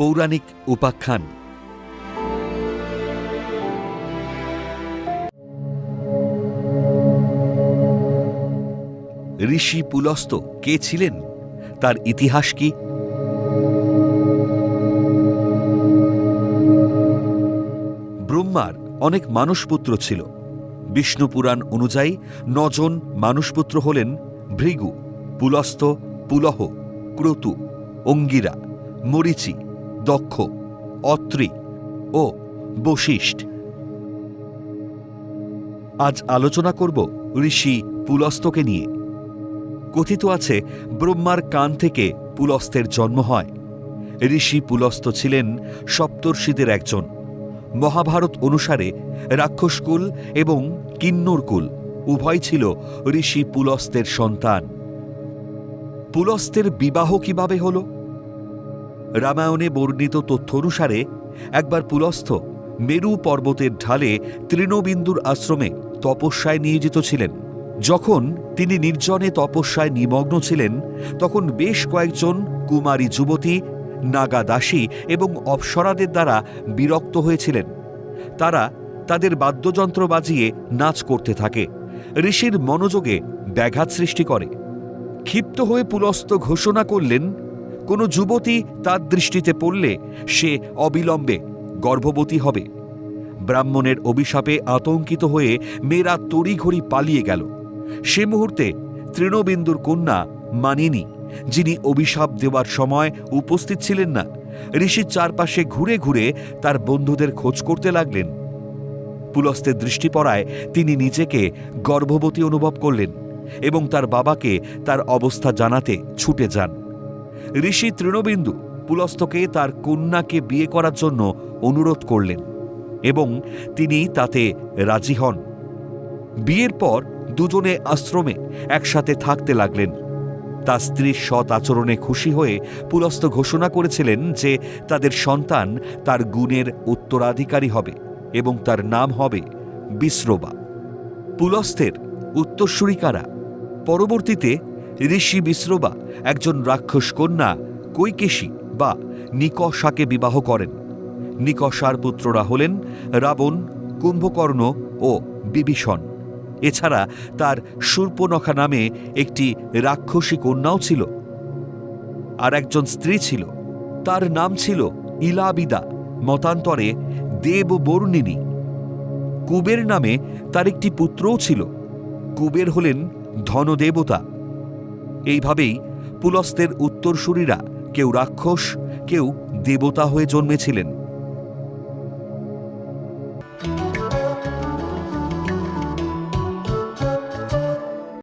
পৌরাণিক উপাখ্যান। ঋষি পুলস্ত কে ছিলেন? তার ইতিহাস কি? ব্রহ্মার অনেক মানুষপুত্র ছিল। বিষ্ণু পুরাণ অনুযায়ী নজন মানুষপুত্র হলেন ভৃগু, পুলস্ত, পুলহ, ক্রতু, অঙ্গিরা, মরিচি দক্ষ, অত্রি ও বশিষ্ঠ। আজ আলোচনা করব ঋষি পুলস্তকে নিয়ে। কথিত আছে, ব্রহ্মার কান থেকে পুলস্তের জন্ম হয়। ঋষি পুলস্ত ছিলেন সপ্তর্ষিদের একজন। মহাভারত অনুসারে রাক্ষসকুল এবং কিন্নরকুল উভয় ছিল ঋষি পুলস্তের সন্তান। পুলস্তের বিবাহ কীভাবে হল? রামায়ণে বর্ণিত তথ্য অনুসারে একবার পুলস্থ মেরু পর্বতের ঢালে তৃণবিন্দুর আশ্রমে তপস্যায় নিয়োজিত ছিলেন। যখন তিনি নির্জনে তপস্যায় নিমগ্ন ছিলেন, তখন বেশ কয়েকজন কুমারী যুবতী, নাগা দাসী এবং অপ্সরাদের দ্বারা বিরক্ত হয়েছিলেন। তারা তাদের বাদ্যযন্ত্র বাজিয়ে নাচ করতে থাকে। ঋষির মনোযোগে ব্যাঘাত সৃষ্টি করে। ক্ষিপ্ত হয়ে পুলস্ত ঘোষণা করলেন কোনো যুবতী তার দৃষ্টিতে পড়লে সে অবিলম্বে গর্ভবতী হবে। ব্রাহ্মণের অভিশাপে আতঙ্কিত হয়ে মেয়েরা তড়িঘড়ি পালিয়ে গেল। সে মুহূর্তে তৃণবিন্দুর কন্যা মানিনী, যিনি অভিশাপ দেওয়ার সময় উপস্থিত ছিলেন না, ঋষির চারপাশে ঘুরে ঘুরে তার বন্ধুদের খোঁজ করতে লাগলেন। পুলস্তের দৃষ্টি পড়ায় তিনি নিজেকে গর্ভবতী অনুভব করলেন এবং তার বাবাকে তার অবস্থা জানাতে ছুটে যান। ঋষি তৃণবিন্দু পুলস্তকে তার কন্যাকে বিয়ে করার জন্য অনুরোধ করলেন এবং তিনি তাতে রাজি হন। বিয়ের পর দুজনে আশ্রমে একসাথে থাকতে লাগলেন। তার স্ত্রীর সৎ আচরণে খুশি হয়ে পুলস্ত ঘোষণা করেছিলেন যে তাদের সন্তান তার গুণের উত্তরাধিকারী হবে এবং তার নাম হবে বিশ্রবা পুলস্তের উত্তরসূরিকারা পরবর্তীতে ঋষি বিশ্রবা একজন রাক্ষস কন্যা কৈকেশী বা নিকষাকে বিবাহ করেন। নিকষার পুত্ররা হলেন রাবণ, কুম্ভকর্ণ ও বিভীষণ। এছাড়া তার সূর্পনখা নামে একটি রাক্ষসী কন্যাও ছিল। আর একজন স্ত্রী ছিল। তার নাম ছিল ইলাবিদা, মতান্তরে দেববর্ণিনী। কুবের নামে তার একটি পুত্রও ছিল। কুবের হলেন ধনদেবতা। এইভাবেই পুলস্তের উত্তরসূরিরা কেউ রাক্ষস কেউ দেবতা হয়ে জন্মেছিলেন।